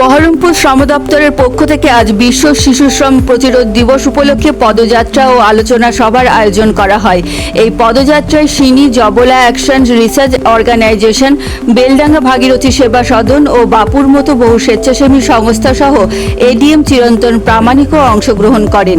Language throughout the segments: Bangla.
বহরমপুর শ্রম দপ্তরের পক্ষ থেকে আজ বিশ্ব শিশু শ্রম প্রতিরোধ দিবস উপলক্ষে পদযাত্রা ও আলোচনা সভার আয়োজন করা হয়। এই পদযাত্রায় সিনি Jabala action research organisation, Beldanga Bhagirathi Seva Sadan ও বাপুর মতো বহু স্বেচ্ছাসেবী সংস্থা সহ এডিএম চিরন্তন প্রামাণিকও অংশগ্রহণ করেন।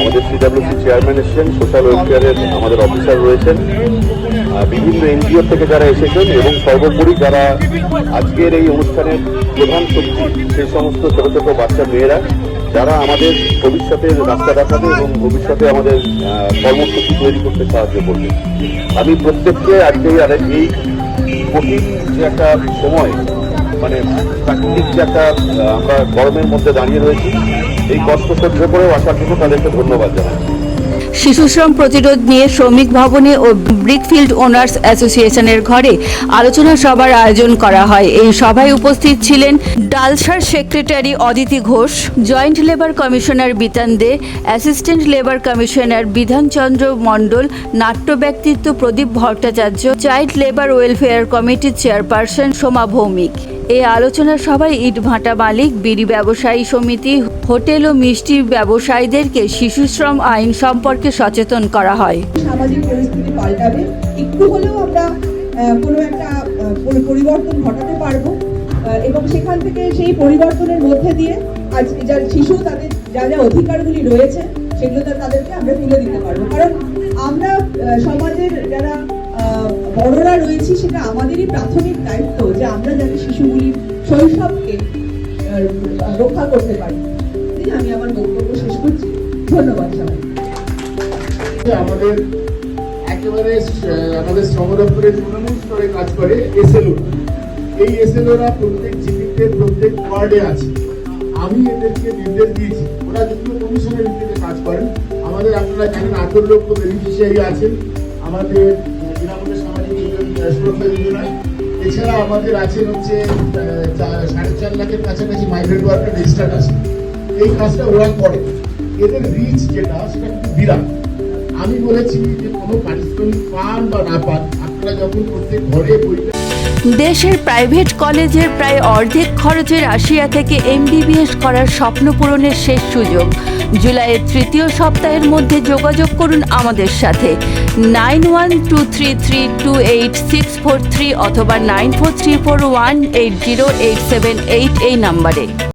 আমাদের সিডাব্লিউসি চেয়ারম্যান এসেছেন সোশ্যাল ওয়েলফেয়ারের আমাদের অফিসার রয়েছেন বিভিন্ন এনজিও থেকে যারা এসেছেন এবং সর্বোপরি যারা আজকের এই অনুষ্ঠানের প্রধান শক্তি, সেই সমস্ত ছোট ছোট বাচ্চা মেয়েরা, যারা আমাদের ভবিষ্যতের রাস্তা দেখাবে এবং ভবিষ্যতে আমাদের কর্মসূচি তৈরি করতে সাহায্য করবে। আমি প্রত্যেককে আজকে আর এই কঠিন যে একটা সময় মানে যে একটা আমরা গরমের মধ্যে দাঁড়িয়ে রয়েছি। এই কষ্ট সহ্য করেও আসার জন্য তাদেরকে ধন্যবাদ জানাই। শিশু শ্রম প্রতিরোধ নিয়ে শ্রমিক ভবনে ও ব্রিকফিল্ড ওনার্স অ্যাসোসিয়েশনের ঘরে আলোচনা সভার আয়োজন করা হয়। এই সভায় উপস্থিত ছিলেন ডালসার secretary Aditi Ghosh, joint labour commissioner Bitan Dey, assistant labour commissioner Bidhanchandra Mondal, নাট্য ব্যক্তিত্ব Pradip Bhattacharya, child labour welfare কমিটির চেয়ারপারসন সোমা ভৌমিক। এই আলোচনা সভায় ইটভাটা মালিক, বিড়ি ব্যবসায়ী সমিতি, হোটেল ও মিষ্টি ব্যবসায়ীদেরকে শিশু শ্রম আইন সম্পর্কে সচেতন করা হয়। সামাজিক পরিস্থিতি পাল্টাবে। একটু হলেও আমরা কোনো একটা পরিবর্তন ঘটাতে পারব। এবং সেখান থেকে সেই পরিবর্তনের মধ্যে দিয়ে আজ যা শিশু, তাদের যা যা অধিকারগুলি রয়েছে, সেগুলো তাদেরকে আমরা তুলে দিতে পারব। কারণ আমরা সমাজের যারা বড়রা রয়েছি, সেটা আমাদেরই প্রাথমিক দায়িত্ব যে আমরা যাতে শিশুগুলির শৈশবকে রক্ষা করতে পারি। আমি আমার বক্তব্য শেষ করছি। ধন্যবাদ সবাই আমাদের একেবারে আমাদের শ্রম দপ্তরের তৃণমূল স্তরে কাজ করে এসএলও। এই এসএলওরা প্রত্যেক জিপিতে, প্রত্যেক ওয়ার্ডে আছে। আমি এদেরকে নির্দেশ দিয়েছি। ওরা যদিও কমিশনের ভিত্তিতে কাজ করেন। আমাদের আপনারা জানেন আঠেরো লক্ষ বেনিফিশিয়ারি আছেন। আমাদের এছাড়া আমাদের আছেন হচ্ছে সাড়ে চার লাখের কাছাকাছি মাইগ্রেন্ট ওয়ার্কার রেজিস্টার্ড আছে। এই কাজটা ওরা করে। এদের রিচ যেটা, সেটা কিন্তু বিরাট। আমি বলেছি যে কোনো পারিশ্রমিক পান বা না পান, আপনারা যখন প্রত্যেক ঘরে বইটা দেশের প্রাইভেট কলেজের প্রায় অর্ধেক খরচে রাশিয়া থেকে এমবিবিএস করার স্বপ্ন পূরণের শেষ সুযোগ। জুলাইয়ের তৃতীয় সপ্তাহের মধ্যে যোগাযোগ করুন আমাদের সাথে। Nine one two three three two eight six four three অথবা nine four three four one eight zero eight seven eight এই নাম্বারে।